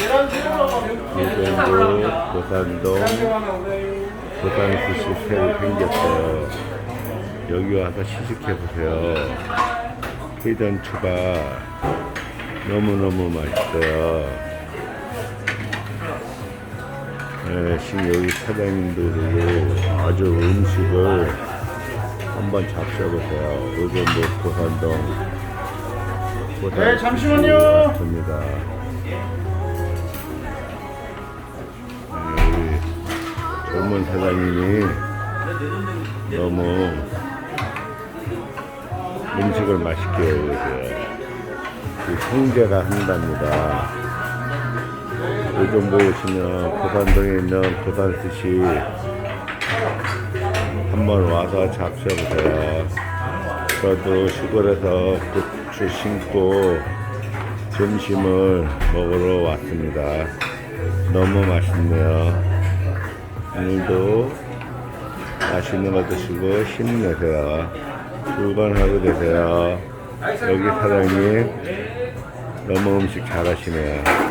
일본도 고산동 고산스시 새로 생겼어요. 여기 와서 시식해보세요. 초밥 너무너무 맛있어요. 네, 지금 여기 사장님도 그러고 아주 음식을 한번 잡숴보세요. 요즘 뭐 고산동 고산 네, 잠시만요. 맞습니다. 젊은 사장님이 너무 음식을 맛있게 해주세요. 그 형제가 한답니다. 요즘 보시면 고산동에 있는 고산스시 한번 와서 잡숴보세요. 저도 시골에서 고추 심고 점심을 먹으러 왔습니다. 너무 맛있네요. 오늘도 맛있는 거 드시고 힘내세요. 하루 되세요. 여기 사장님 너무 음식 잘하시네요.